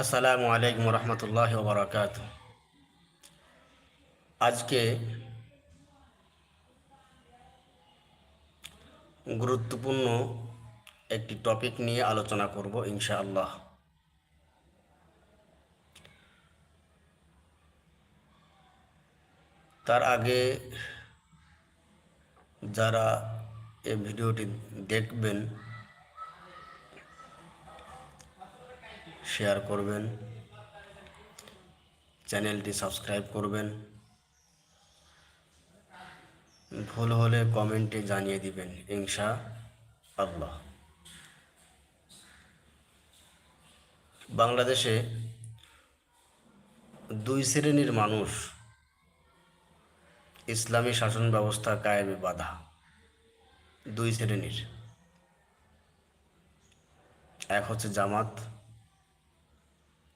আসসালামু আলাইকুম রহমতুল্লাহ বরকাত আজকে গুরুত্বপূর্ণ একটি টপিক নিয়ে আলোচনা করব ইনশাআল্লাহ। তার আগে যারা এই ভিডিওটি দেখবেন শেয়ার করবেন। চ্যানেলটি সাবস্ক্রাইব করবেন। ভুল হলে কমেন্টে জানিয়ে দিবেন, ইনশা আল্লাহ। বাংলাদেশে দুই শ্রেণির মানুষ ইসলামী শাসন ব্যবস্থা কায়েমে বাধা। দুই শ্রেণির। এক হচ্ছে জামাত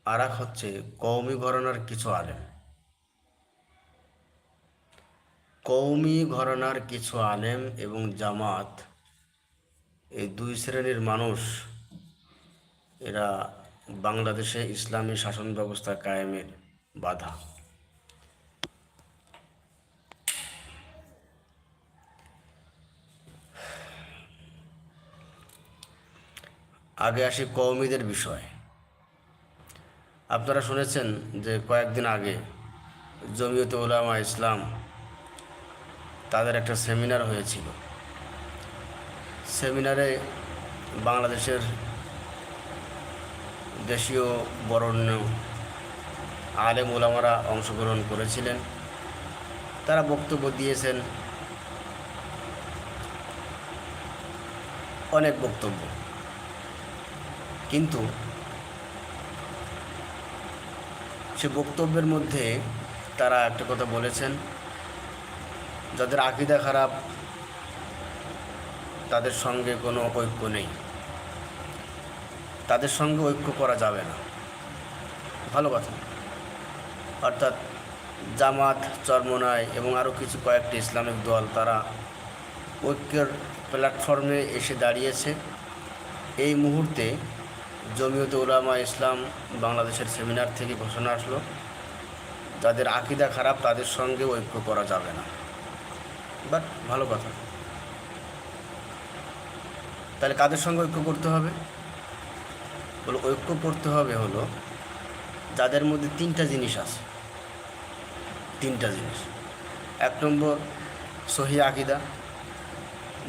আর এক হচ্ছে কৌমি ঘরানার কিছু আলেম। কৌমি ঘরানার কিছু আলেম এবং জামাত এই দুই শ্রেণির মানুষ, এরা বাংলাদেশে ইসলামী শাসন ব্যবস্থা কায়েমের বাধা। আগে আসি কৌমিদের বিষয়। আপনারা শুনেছেন যে কয়েকদিন আগে জমিয়ত উলামা ইসলাম তাদের একটা সেমিনার হয়েছিল। সেমিনারে বাংলাদেশের দেশীয় বরণ্য আলেম ওলামারা অংশগ্রহণ করেছিলেন। তারা বক্তব্য দিয়েছেন অনেক বক্তব্য। কিন্তু সে বক্তব্যের মধ্যে তারা একটা কথা বলেছেন। যাদের আকিদা খারাপ, তাদের সঙ্গে কোনো ঐক্য নেই। তাদের সঙ্গে ঐক্য করা যাবে না। ভালো কথা। অর্থাৎ জামাত চরমনায় এবং আরও কিছু কয়েকটি ইসলামিক দল তারা ঐক্যের প্ল্যাটফর্মে এসে দাঁড়িয়েছে। এই মুহূর্তে জমিয়তে উলামা ইসলাম বাংলাদেশের সেমিনার থেকে ঘোষণা আসলো যাদের আকিদা খারাপ, তাদের সঙ্গে ঐক্য করা যাবে না। বাট ভালো কথা। তাহলে কাদের সঙ্গে ঐক্য করতে হবে? বলো, ঐক্য করতে হবে হলো যাদের মধ্যে তিনটা জিনিস আছে। তিনটা জিনিস। এক নম্বর সহি আকিদা,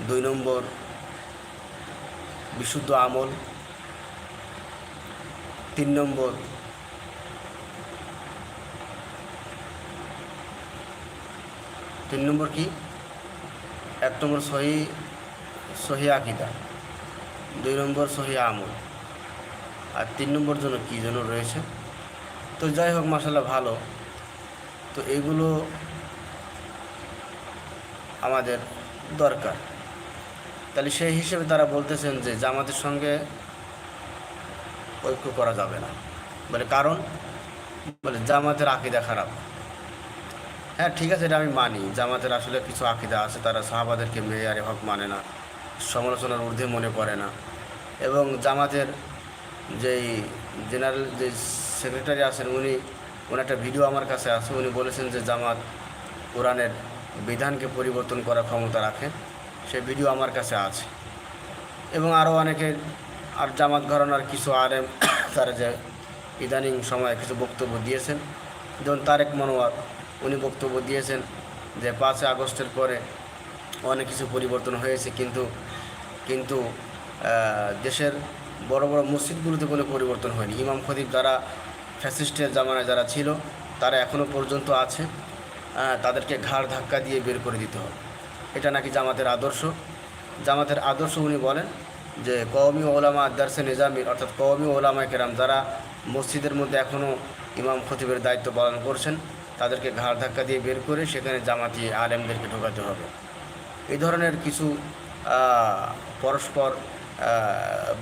দুই নম্বর বিশুদ্ধ আমল তিন নম্বর। তিন নম্বর কি? এক নম্বর সহি সহি আকিদা। দুই নম্বর সহি আমল। আর তিন নম্বর জন্য কী জন্য রয়েছে। তো যাই হোক মশালা ভালো। তো এগুলো আমাদের দরকার। তাহলে সেই হিসেবে তারা বলতেছেন যে জামাতের সঙ্গে ঐক্য করা যাবে না। বলে, কারণ? বলে, জামাতের আকিদা খারাপ। হ্যাঁ ঠিক আছে, এটা আমি মানি। জামাতের আসলে কিছু আকিদা আছে, তারা সাহাবাদেরকে মেয়ে আর এভাবে মানে না। সমালোচনার ঊর্ধ্বে মনে করে না। এবং জামাতের যেই জেনারেল, যে সেক্রেটারি আছেন, উনি ওনার একটা ভিডিও আমার কাছে আছে। উনি বলেছেন যে, জামাত কোরআনের বিধানকে পরিবর্তন করার ক্ষমতা রাখে। সে ভিডিও আমার কাছে আছে। এবং আরও অনেকে আর জামাত ঘরানার কিছু আলেম তারা যে ইদানিং সময়ে কিছু বক্তব্য দিয়েছেন। যেমন তারেক মনোয়ার, উনি বক্তব্য দিয়েছেন যে পাঁচই আগস্টের পরে অনেক কিছু পরিবর্তন হয়েছে কিন্তু কিন্তু দেশের বড় বড় মসজিদগুলোতে কোনো পরিবর্তন হয়নি। ইমাম খতিব যারা ফ্যাসিস্টের জামানায় যারা ছিল, তারা এখনও পর্যন্ত আছে। তাদেরকে ঘাড় ধাক্কা দিয়ে বের করে দিতে হবে। এটা নাকি জামাতের আদর্শ? জামাতের আদর্শ উনি বলেন যে কওমি ওলামা আদার্সে নিজামির, অর্থাৎ কওমি ওলামা কেরাম যারা মসজিদের মধ্যে এখনও ইমাম খতিবের দায়িত্ব পালন করছেন, তাদেরকে ঘাড় ধাক্কা দিয়ে বের করে সেখানে জামাতি আলেমদেরকে ঢোকাতে হবে। এই ধরনের কিছু পরস্পর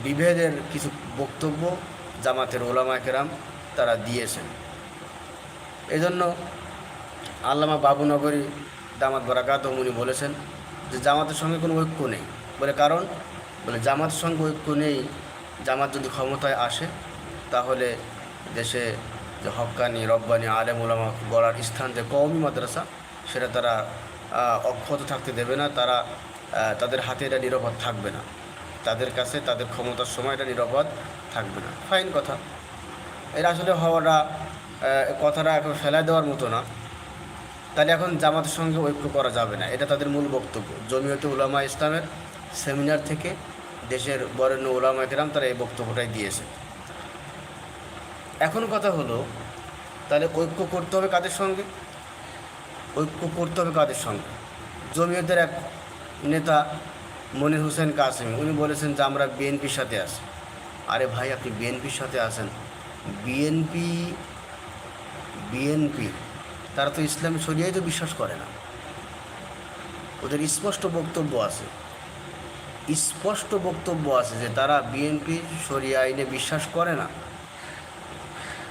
বিভেদের কিছু বক্তব্য জামাতের ওলামা কেরাম তারা দিয়েছেন। এই জন্য আল্লামা বাবুনগরী দামাত বরাকাত উনি বলেছেন যে জামাতের সঙ্গে কোনো ঐক্য নেই। বলে কারণ? বলে জামাতের সঙ্গে ঐক্য নেই, জামাত যদি ক্ষমতায় আসে, তাহলে দেশে যে হক্কানি রব্বানি, আলেম ওলামা গড়ার স্থান যে কওমি মাদ্রাসা, সেটা তারা অক্ষত থাকতে দেবে না, তারা তাদের হাতে এটা নিরাপদ থাকবে না। তাদের কাছে তাদের ক্ষমতার সময় এটা নিরাপদ থাকবে না। ফাইন কথা। এর আসলে হওয়াটা কথাটা এখন ফেলাই দেওয়ার মতো না। তাহলে এখন জামাতের সঙ্গে ঐক্য করা যাবে না। এটা তাদের মূল বক্তব্য। জমিয়তে উলামা ইসলামের সেমিনার থেকে দেশের বরেণ্য ওলামা কেরাম তারা এই বক্তব্যটাই দিয়েছে। এখন কথা হলো, তাহলে ঐক্য করতে হবে কাদের সঙ্গে? ঐক্য করতে হবে কাদের সঙ্গে? জমিয়তের এক নেতা মনির হোসেন কাসেমি, উনি বলেছেন যে আমরা বিএনপির সাথে আছি। আরে ভাই, আপনি বিএনপির সাথে আছেন? বিএনপি বিএনপি, তারা তো ইসলামী শরিয়ায় তো বিশ্বাস করে না। ওদের স্পষ্ট বক্তব্য আছে। স্পষ্ট বক্তব্য আছে যে তারা বিএনপি শরিয়া আইনে বিশ্বাস করে না।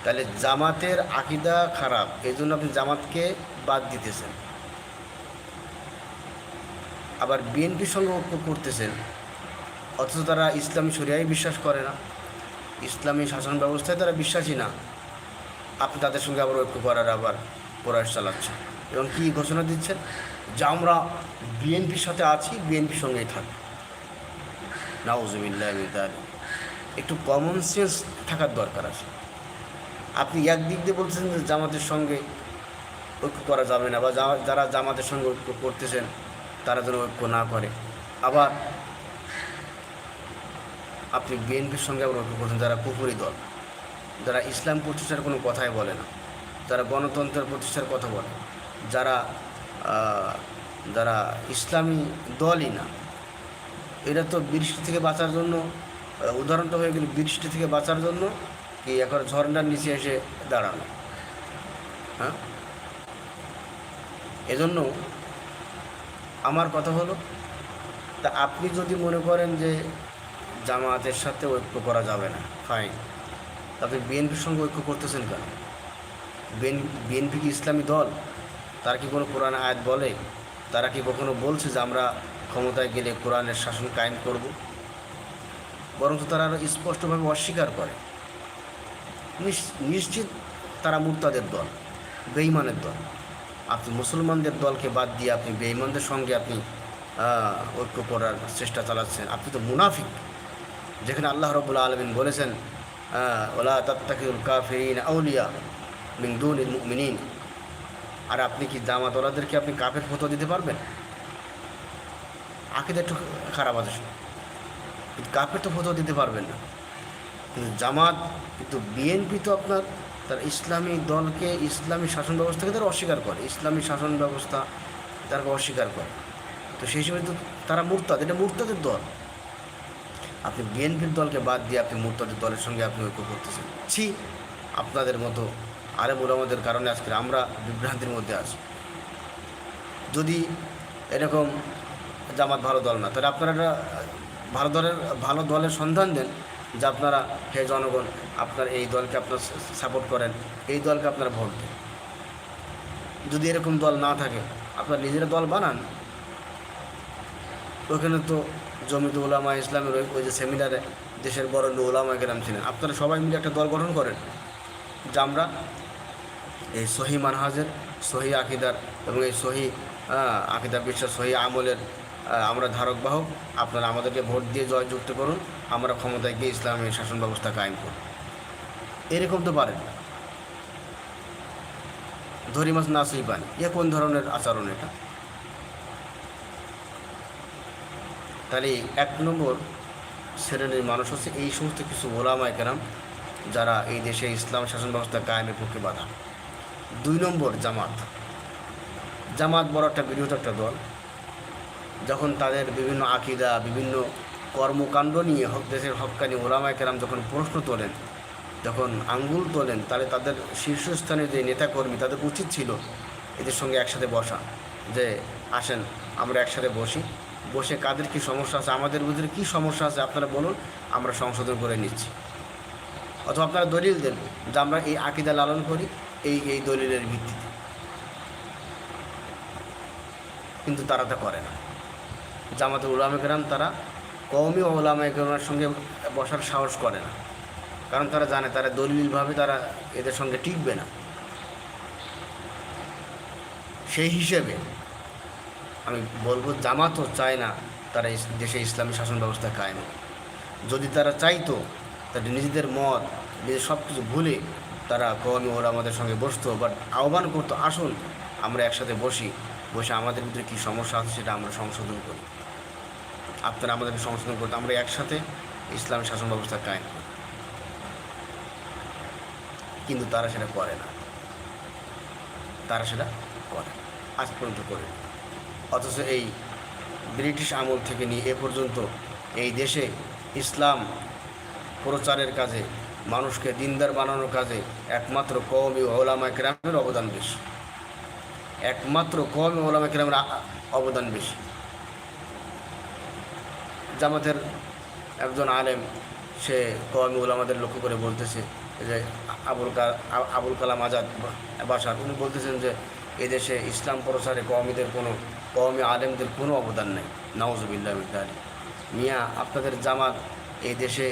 তাহলে জামাতের আকিদা খারাপ এই জন্য আপনি জামাতকে বাদ দিতেছেন। আবার বিএনপির সঙ্গে ঐক্য করতেছেন, অথচ তারা ইসলামী শরিয়ায় বিশ্বাস করে না। ইসলামী শাসন ব্যবস্থায় তারা বিশ্বাসী না। আপনি তাদের সঙ্গে আবার ঐক্য করার আবার প্রয়াস চালাচ্ছেন। এবং কী ঘোষণা দিচ্ছেন? যে আমরা বিএনপির সাথে আছি বিএনপির সঙ্গেই থাকব। নাউজুবিল্লাহ একটু কমন সেন্স থাকার দরকার আছে। আপনি একদিক দিয়ে বলছেন যে জামাতের সঙ্গে ঐক্য করা যাবে না, বা যারা জামাতের সঙ্গে ঐক্য করতেছেন, তারা যেন ঐক্য না করে। আবার আপনি বিএনপির সঙ্গে আবার ঐক্য করছেন, যারা কুপুরি দল। যারা ইসলাম প্রতিষ্ঠার কোনো কথাই বলে না। যারা গণতন্ত্রের প্রতিষ্ঠার কথা বলে। যারা যারা ইসলামী দলই না। এটা তো বৃষ্টি থেকে বাঁচার জন্য উদাহরণটা হয়ে গেল, বৃষ্টি থেকে বাঁচার জন্য কি এখন ঝর্ণার নিচে এসে দাঁড়ানো হ্যাঁ? এজন্য আমার কথা হলো, তা আপনি যদি মনে করেন যে জামাতের সাথে ঐক্য করা যাবে না ফাইন আপনি বিএনপির সঙ্গে ঐক্য করতেছেন কেন? বিএন বিএনপি কি ইসলামী দল? তারা কি কোনো কোরআন আয়াত বলে? তারা কি কখনো বলছে যে আমরা ক্ষমতায় গেলে কোরআনের শাসন কায়েম করব। বরঞ্চ তারা আরও স্পষ্টভাবে অস্বীকার করে। নিশ- নিশ্চিত তারা মুক্তাদের দল, বেঈমানের দল। আপনি মুসলমানদের দলকে বাদ দিয়ে আপনি বেঈমানদের সঙ্গে আপনি ঐক্য করার চেষ্টা চালাচ্ছেন। আপনি তো মুনাফিক। যেখানে আল্লাহ রবুল্লা আলমিন বলেছেন ওলা তাত্তাকিউল কাফিরিন আউলিয়া মিন দুনিল মুমিনিন। আর আপনি কি জামাত ওলাদেরকে আপনি কাফের ফতো দিতে পারবেন? আকিদা একটু খারাপ আছে। কিন্তু কাফের তো ফতো দিতে পারবেন না। কিন্তু জামাত, কিন্তু বিএনপি তো আপনার, তার ইসলামী দলকে, ইসলামী শাসন ব্যবস্থাকে তারা অস্বীকার করে। ইসলামী শাসন ব্যবস্থা তারা অস্বীকার করে। তো সেই সময় তো তারা মুরতাদ, এটা মুরতাদের দল। আপনি বিএনপির দলকে বাদ দিয়ে আপনি মুরতাদের দলের সঙ্গে আপনি ঐক্য করতেছেন। ছি, আপনাদের মতো আরে আমাদের কারণে আজকে আমরা বিভ্রান্তির মধ্যে আছি। যদি এরকম জামাত ভালো দল না। তাহলে আপনারা ভালো দলের ভালো দলের সন্ধান দেন যে আপনারা, হে জনগণ, আপনার এই দলকে আপনার সাপোর্ট করেন, এই দলকে আপনারা ভোট দেন। যদি এরকম দল না থাকে, আপনার নিজেরা দল বানান। ওখানে তো জমিত উলামা ইসলামের ওই যে সেমিনারে দেশের বড় ওলামা গ্রাম ছিলেন। আপনারা সবাই মিলে একটা দল গঠন করেন, যে আমরা এই সহি মানহাজের, সহি আকিদার এবং এই সহি আকিদা বিশ্বাস সহি আমলের আমরা ধারক বাহক, আপনারা আমাদেরকে ভোট দিয়ে জয়যুক্ত করুন, আমরা ক্ষমতায় গিয়ে ইসলামী শাসন ব্যবস্থা কায়েম করব। এরকম তো পারেন না। ধরি মাছ না সেই পানি। এ কোন ধরনের আচরণ এটা? তাহলে এক নম্বর শ্রেণির মানুষ হচ্ছে এই সমস্ত কিছু ওলামায় কেরাম, যারা এই দেশে ইসলাম শাসন ব্যবস্থা কায়েমের পক্ষে বাধা। দুই নম্বর জামাত। জামাত বড় একটা বৃহৎ একটা দল। যখন তাদের বিভিন্ন আকিদা, বিভিন্ন কর্মকাণ্ড নিয়ে হক দেশের হকানি ওলামায় কেরাম যখন প্রশ্ন তোলেন, যখন আঙ্গুল তোলেন, তাহলে তাদের শীর্ষস্থানে যে নেতাকর্মী, তাদের উচিত ছিল এদের সঙ্গে একসাথে বসা, যে আসেন, আমরা একসাথে বসি। বসে কাদের কী সমস্যা আছে, আমাদের ভিতরে কী সমস্যা আছে, আপনারা বলুন, আমরা সংশোধন করে নিচ্ছি। অথবা আপনারা দলিল দেন যে আমরা এই আকিদা লালন করি, এই এই দলিলের ভিত্তিতে। কিন্তু তারা তা করে না। জামাতে উলামা কেরাম তারা কওমি ওলামা কেরামের সঙ্গে বসার সাহস করে না। কারণ তারা জানে তারা দলিলভাবে তারা এদের সঙ্গে টিকবে না। সেই হিসেবে আমি বলব, জামাতও চায় না তারা দেশে ইসলামী শাসন ব্যবস্থা কায়েম। যদি তারা চাইতো, তাদের নিজেদের মত নিজের সব কিছু ভুলে তারা কওমি ওরা আমাদের সঙ্গে বসতো বাট আহ্বান করতো, আসুন, আমরা একসাথে বসি, বসে আমাদের ভিতরে কী সমস্যা আছে সেটা আমরা সংশোধন করি। আপনারা আমাদেরকে সংশোধন করতে, আমরা একসাথে ইসলামী শাসন ব্যবস্থা করি। কিন্তু তারা সেটা করে না। তারা সেটা করে আজ পর্যন্ত করে অথচ এই ব্রিটিশ আমল থেকে নিয়ে এ পর্যন্ত এই দেশে ইসলাম প্রচারের কাজে, মানুষকে দিনদার বানানোর কাজে একমাত্র কওমি ওলামা কেরামের অবদান বেশি। একমাত্র কওমি ওলামা কেরামের অবদান বেশি। জামাতের একজন আলেম, সে কওমি ওলামাদের লক্ষ্য করে বলতেছে যে আবুল কা, আবুল কালাম আজাদ বাসার, উনি বলতেছেন যে এদেশে ইসলাম প্রসারে কওমিদের কোনো কওমি আলেমদের কোনো অবদান নেই। নওয়াজবিল্লাহ বিদ্যালী মিয়া, আপনাদের জামাত এই দেশে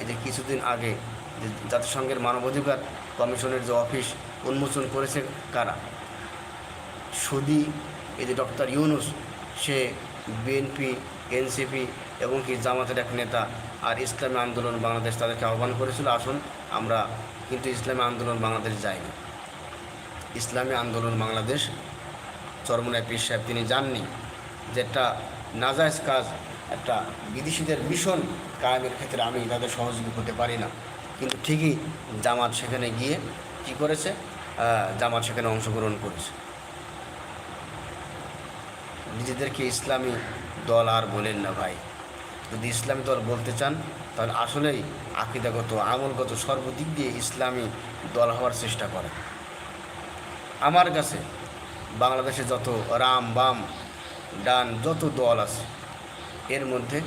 এই যে কিছুদিন আগে জাতিসংঘের মানবাধিকার কমিশনের যে অফিস উন্মোচন করেছে কারা? সুদি, এই যে ডক্টর ইউনুস, সে বিএনপি এনসিপি এবং কি জামাতের এক নেতা আর ইসলামী আন্দোলন বাংলাদেশ তাদেরকে আহ্বান করেছিল, আসুন আমরা কিন্তু ইসলামী আন্দোলন বাংলাদেশ যাইনি। ইসলামী আন্দোলন বাংলাদেশ চরমনায় পীর সাহেব তিনি যাননি। যে একটা নাজায়জ কাজ, একটা বিদেশিদের মিশন কায়েমের ক্ষেত্রে আমি তাদের সহযোগী হতে পারি না। কিন্তু ঠিকই জামাত সেখানে গিয়ে কি করেছে? জামাত সেখানে অংশগ্রহণ করেছে। নিজেদেরকে ইসলামী দল আর বলেন না ভাই। যদি ইসলামী দল বলতে চান, তাহলে আসলেই আকিদাগত, আমলগত সর্বদিক দিয়ে ইসলামী দল হওয়ার চেষ্টা করে আমার কাছে বাংলাদেশে যত রাম, বাম, ডান যত দল আছে, এর মধ্যে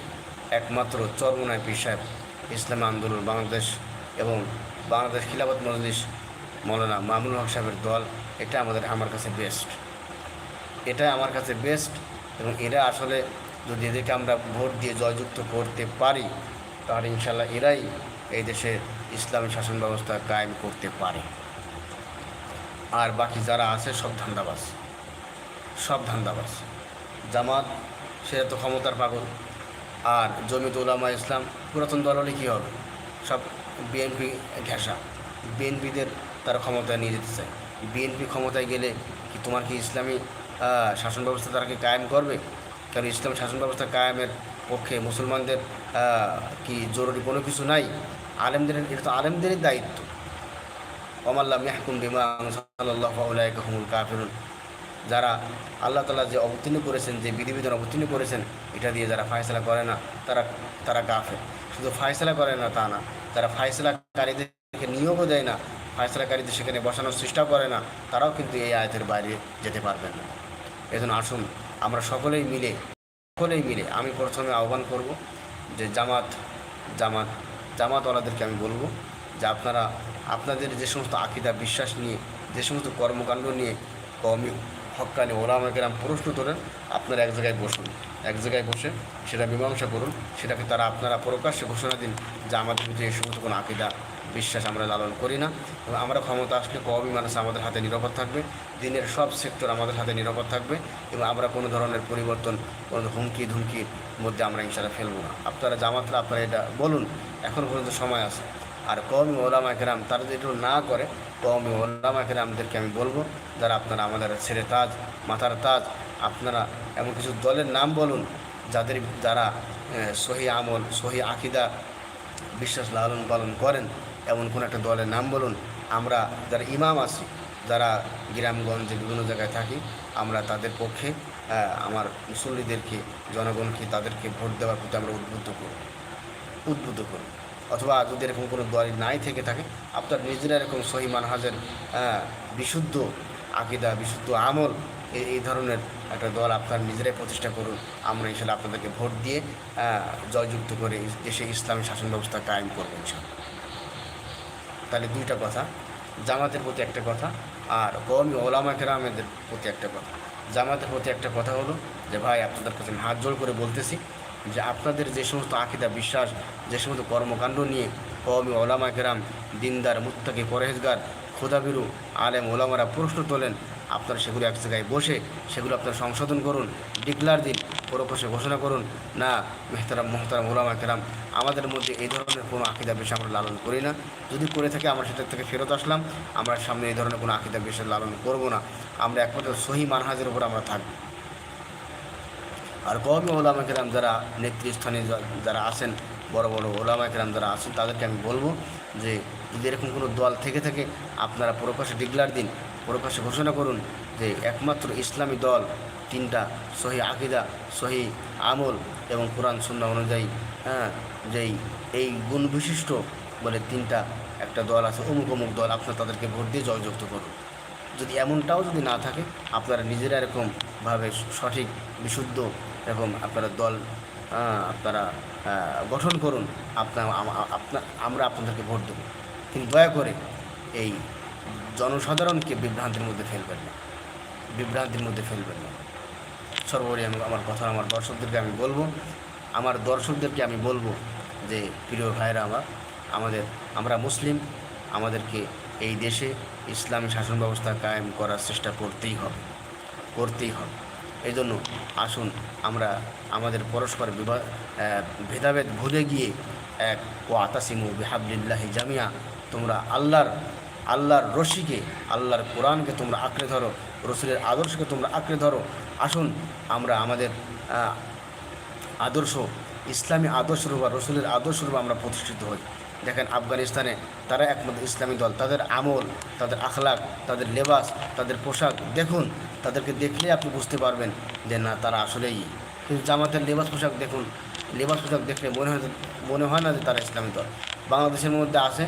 একমাত্র চরমনায় পীর সাহেব ইসলামী আন্দোলন, বাংলাদেশ এবং বাংলাদেশ খিলাফত মজলিস মৌলানা মামুনুল হক সাহেবের দল, এটা আমাদের, আমার কাছে বেস্ট এটা আমার কাছে বেস্ট এবং এরা আসলে যদি এদেরকে আমরা ভোট দিয়ে জয়যুক্ত করতে পারি, তাহলে ইনশাল্লাহ এরাই এই দেশের ইসলামী শাসন ব্যবস্থা কায়েম করতে পারে। আর বাকি যারা আছে, সব ধান্দাবাজ। সব ধান্দাবাজ। জামাত সেটা তো ক্ষমতার পাগল। আর জমিত উলামা ইসলাম, পুরাতন দল হলে কী হবে? সব বিএনপি ঘেঁষা। বিএনপিদের তারা ক্ষমতায় নিয়ে যেতে চায়। বিএনপি ক্ষমতায় গেলে কি তোমার কি ইসলামী শাসন ব্যবস্থা তারা কি কায়েম করবে? কারণ ইসলাম শাসন ব্যবস্থা কায়েমের পক্ষে মুসলমানদের কি জরুরি কোনো কিছু নাই? আলেমদের, এটা তো আলেমদেরই দায়িত্ব। অমাল্লাহ মেহকুম বিমা সাল্লাহ যারা আল্লাহ তালা যে অবতীর্ণ করেছেন, যে বিধিবিধান অবতীর্ণ করেছেন, এটা দিয়ে যারা ফায়সলা করে না, তারা তারা কাফের। শুধু ফায়সলা করে না তা না, যারা ফায়সলাকারীদেরকে নিয়োগও দেয় না, ফায়সলাকারীদের সেখানে বসানোর চেষ্টা করে না, তারাও কিন্তু এই আয়তের বাইরে যেতে পারবেন না। এজন্য আসুন আমরা সকলেই মিলে সকলেই মিলে আমি প্রথমে আহ্বান করব যে জামাত জামাত, জামাতওয়ালাদেরকে আমি বলব যে আপনারা, আপনাদের যে সমস্ত আকিদা, বিশ্বাস নিয়ে, যে সমস্ত কর্মকাণ্ড নিয়ে কমি হকানি ওলামাকেরাম প্রশ্ন তোলেন, আপনারা এক জায়গায় বসুন। এক জায়গায় বসে সেটা মীমাংসা করুন। সেটাকে তারা আপনারা প্রকাশ্যে ঘোষণা দিন যে আমাদের ভিতরে এই সমস্ত কোনো আকিদা বিশ্বাস আমরা লালন করি না। আমরা ক্ষমতা আসলে কওমি মানুষ আমাদের হাতে নিরাপদ থাকবে। দিনের সব সেক্টর আমাদের হাতে নিরাপদ থাকবে। এবং আমরা কোনো ধরনের পরিবর্তন, কোনো হুমকি ধুমকির মধ্যে আমরা ইনশাল্লাহ ফেলব না। আপনারা জামাতরা, আপনারা এটা বলুন, এখন পর্যন্ত সময় আছে। আর কওমি ওলামা কেরাম, তারা যদি এটা না করে, কওমি ওলামা কেরামদেরকে আমি বলব, যারা আপনারা আমাদের ছেড়ে তাজ, মাথার তাজ, আপনারা এমন কিছু দলের নাম বলুন, যাদের যারা সহি আমল, সহি আকিদা, বিশ্বাস লালন পালন করেন এমন কোনো একটা দলের নাম বলুন, আমরা যারা ইমাম আছি, যারা গ্রামগঞ্জে বিভিন্ন জায়গায় থাকি, আমরা তাদের পক্ষে আমার মুসল্লিদেরকে, জনগণকে তাদেরকে ভোট দেওয়ার প্রতি আমরা উদ্বুদ্ধ করব উদ্বুদ্ধ করব অথবা যদি এরকম কোনো দল নাই থেকে থাকে, আপনার নিজেরা এরকম সহি মানহাজের বিশুদ্ধ আকিদা, বিশুদ্ধ আমল এই ধরনের একটা দল আপনার নিজেরাই প্রতিষ্ঠা করুন। আমরা ইনশাল্লাহ আপনাদেরকে ভোট দিয়ে জয়যুক্ত করে দেশে ইসলামী শাসন ব্যবস্থা কায়েম করব ইনশাল্লাহ। তাহলে দুইটা কথা, জামাতের প্রতি একটা কথা আর কওমি ওলামা কেরামেদের প্রতি একটা কথা। জামাতের প্রতি একটা কথা হলো যে, ভাই আপনাদের কাছে হাত জোড় করে বলতেছি যে, আপনাদের যে সমস্ত আকিদা, বিশ্বাস, যে সমস্ত কর্মকাণ্ড নিয়ে কওমি ওলামা কেরাম, দিনদার, মুত্তাকি পরেজগার খোদাবিরু আলেম, ওলামারা প্রশ্ন তোলেন, আপনারা সেগুলো এক জায়গায় বসে সেগুলো আপনারা সংশোধন করুন, ডিক্লার দিন প্রকাশে ঘোষণা করুন। না, মেহতারাম, মোহতারাম ওলামা কেরাম, আমাদের মধ্যে এই ধরনের কোনো আকিদা বিষয় আমরা লালন করি না। যদি করে থাকি, আমরা সেটার থেকে ফেরত আসলাম। আমরা সামনে এই ধরনের কোনো আকিদা বিষয় লালন করব না। আমরা একমাত্র সহি মানহাজের উপর আমরা থাকব। আর কবি ওলামা কেরাম যারা নেতৃস্থানে যারা আছেন, বড় বড় ওলামা কেরাম যারা আছেন, তাদেরকে আমি বলব যে, যদি এরকম কোনো দল থেকে থাকে, আপনারা প্রকাশ্যে ডিক্লার দিন প্রকাশ্যে ঘোষণা করুন যে, একমাত্র ইসলামী দল তিনটা সহি আকিদা, সহি আমল এবং কোরআন সুন্না অনুযায়ী হ্যাঁ যেই এই গুণ বিশিষ্ট বলে তিনটা, একটা দল আছে, অমুক অমুক দল, আপনার তাদেরকে ভোট দিয়ে জয়যুক্ত করুন। যদি এমনটাও যদি না থাকে, আপনারা নিজেরা এরকমভাবে সঠিক, বিশুদ্ধ এরকম আপনারা দল আপনারা গঠন করুন, আপনার আপনার আমরা আপনাদেরকে ভোট দেবো। কিন্তু দয়া করে এই জনসাধারণকে বিভ্রান্তির মধ্যে ফেলবেন না। বিভ্রান্তির মধ্যে ফেলবেন না। সর্বোপরি আমি আমার কথা আমার দর্শকদেরকে আমি বলব। আমার দর্শকদেরকে আমি বলব যে, প্রিয় ভাইরা আমার, আমাদের, আমরা মুসলিম, আমাদেরকে এই দেশে ইসলামী শাসন ব্যবস্থা কায়েম করার চেষ্টা করতেই হবে করতেই হবে। এই জন্য আসুন আমরা আমাদের পরস্পর ভেদাভেদ ভুলে গিয়ে এক ও আতাসিমু বিহাবলিল্লাহি জামিয়া তোমরা আল্লাহর আল্লাহর রশিকে, আল্লাহর কোরআনকে তোমরা আঁকড়ে ধরো। রসুলের আদর্শকে তোমরা আঁকড়ে ধরো। আসুন আমরা আমাদের আদর্শ, ইসলামী আদর্শরূপ বা রসুলের আদর্শরূপ আমরা প্রতিষ্ঠিত হই। দেখেন আফগানিস্তানে তারা একমাত্র ইসলামী দল। তাদের আমল, তাদের আখলাক তাদের লেবাস, তাদের পোশাক, দেখুন, তাদেরকে দেখলে আপনি বুঝতে পারবেন যে না, তারা আসলেই। কিন্তু জামাতের লেবাস পোশাক দেখুন, লেবাস পোশাক দেখলে মনে হয় মনে হয় না যে তারা ইসলামী দল। বাংলাদেশের মধ্যে আছে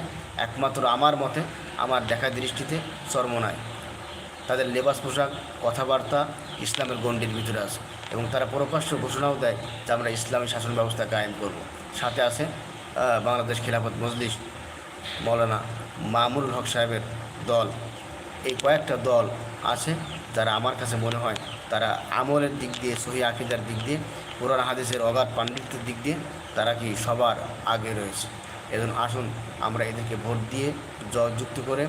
একমাত্র আমার মতে, আমার দেখা দৃষ্টিতে চর্মনায় তাদের লেবাস পোশাক, কথাবার্তা ইসলামের গণ্ডির ভিতরে আছে এবং তারা প্রকাশ্য ঘোষণাও দেয় যে আমরা ইসলামী শাসন ব্যবস্থা কায়েম করব। সাথে আছে বাংলাদেশ খিলাফত মজলিস, মৌলানা মামুনুল হক সাহেবের দল। এই কয়েকটা দল আছে যারা আমার কাছে মনে হয় তারা আমলের দিক দিয়ে, সহি আকিদার দিক দিয়ে, কোরআন, হাদিসের অগাধ পাণ্ডিত্যের দিক দিয়ে তারা কি সবার আগে রয়েছে। এজন্য আসুন আমরা এদেরকে ভোট দিয়ে জয়যুক্ত করে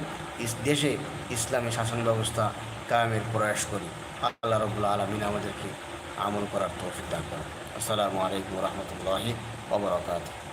দেশে ইসলামী শাসন ব্যবস্থা কায়েমের প্রয়াস করি। আল্লাহ রবুল্লা আলমিন আমাদেরকে আমল করার তৌফিক দান করেন। আসসালামু আলাইকুম রহমতুল্লাহি ওবরাকাতুহ